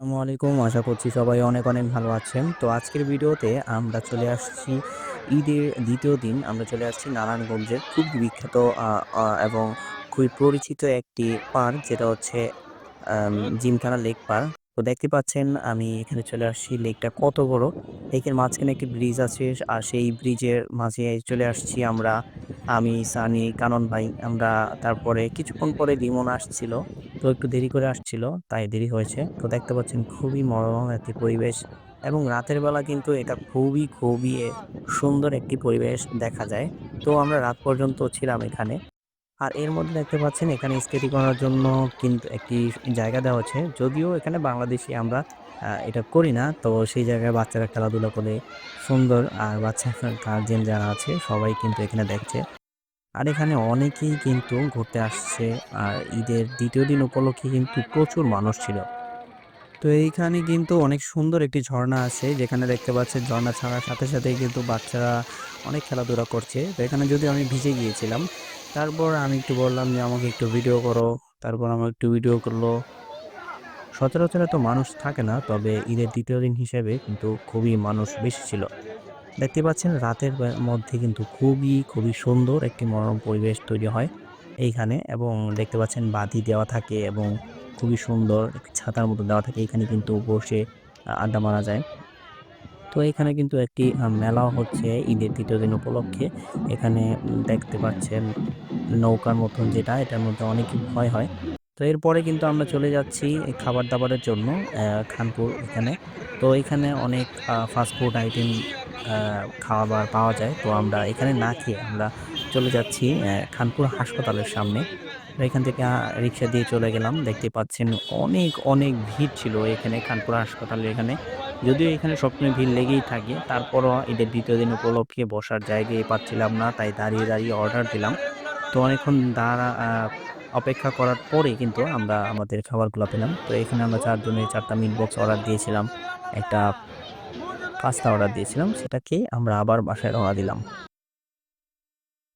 আসসালামু আলাইকুম আশা করছি সবাই অনেক অনেক ভালো আছেন। তো আজকের ভিডিওতে আমরা চলে আসছি ঈদের দ্বিতীয় দিন। আমরা চলে আসছি নারায়ণগঞ্জের খুব বিখ্যাত এবং খুবই পরিচিত একটি পার্ক, যেটা হচ্ছে জিমখানা লেক পার্ক। তো দেখতে পাচ্ছেন, আমি এখানে চলে আসছি। লেকটা কত বড়? লেকের মাঝখানে একটি ব্রিজ আছে, আর সেই ব্রিজের মাঝে চলে আসছি আমরা। আমি, সানি, কানন ভাই, আমরা তারপরে কিছুক্ষণ পরে লিমন আসছিল। তো একটু দেরি করে আসছিল, তাই দেরি হয়েছে। তো দেখতে পাচ্ছেন খুবই মনোরম একটি পরিবেশ এবং রাতের বেলা কিন্তু এটা খুবই খুবই সুন্দর একটি পরিবেশ দেখা যায়। তো আমরা রাত পর্যন্ত ছিলাম এখানে। আর এর মধ্যে দেখতে পাচ্ছেন এখানে স্কেটিং করার জন্য কিন্তু একটি জায়গা দেওয়া হচ্ছে যদিও এখানে বাংলাদেশি আমরা এটা করি না। তো সেই জায়গায় বাচ্চারা খেলাধুলা করে সুন্দর আর বাচ্চা গার্জেন যারা আছে সবাই কিন্তু এখানে দেখছে। আর এখানে অনেকেই কিন্তু ঘুরতে আসছে। আর ঈদের দ্বিতীয় দিন উপলক্ষে কিন্তু প্রচুর মানুষ ছিল। তো এইখানে কিন্তু অনেক সুন্দর একটি ঝর্ণা আছে, যেখানে দেখতে পাচ্ছেন ঝর্ণা ছাড়ার সাথে সাথেই কিন্তু বাচ্চারা অনেক খেলাধুলা করছে। তো এখানে যদি আমি ভিজে গিয়েছিলাম, তারপর আমি একটু বললাম যে, আমাকে একটু ভিডিও করো। তারপর আমার একটু ভিডিও করল। সচরাচর তো মানুষ থাকে না, তবে ঈদের দ্বিতীয় দিন হিসেবে কিন্তু খুবই মানুষ বেশি ছিল। দেখতে পাচ্ছেন রাতের মধ্যে কিন্তু খুবই খুবই সুন্দর একটি মনোরম পরিবেশ তৈরি হয় এইখানে এবং দেখতে পাচ্ছেন বাতি দেওয়া থাকে এবং খুবই সুন্দর ছাতার মতো দেওয়া থাকে। এখানে কিন্তু বসে আড্ডা মারা যায়। তো এখানে কিন্তু একটি মেলাও হচ্ছে ঈদের তৃতীয় দিন উপলক্ষে। এখানে দেখতে পাচ্ছেন নৌকার মতন যেটা, এটার মধ্যে অনেক ভয় হয়। তো এরপরে কিন্তু আমরা চলে যাচ্ছি খাবার দাবারের জন্য খানপুর এখানে। তো এখানে অনেক ফাস্টফুড আইটেম খাবার পাওয়া যায়, তো আমরা এখানে না খেয়ে আমরা চলে যাচ্ছি খানপুর হাসপাতালের সামনে। এখান থেকে রিক্সা দিয়ে চলে গেলাম। দেখতে পাচ্ছেন অনেক অনেক ভিড় ছিল এখানে খানপুর হাসপাতালে এখানে। যদিও এখানে সবসময় ভিড় লেগেই থাকে, তারপরও ঈদের দ্বিতীয় দিন উপলক্ষে বসার জায়গায় পাচ্ছিলাম না, তাই দাঁড়িয়ে দাঁড়িয়ে অর্ডার দিলাম। তো অনেকক্ষণ দাঁড়া অপেক্ষা করার পরে কিন্তু আমরা আমাদের খাবারগুলো পেলাম। তো এখানে আমরা চারজনে চারটা মিট বক্স অর্ডার দিয়েছিলাম। একটা পাস্তা অর্ডার দিয়েছিলাম সেটাকে আমরা আবার বাসায় রওনা দিলাম।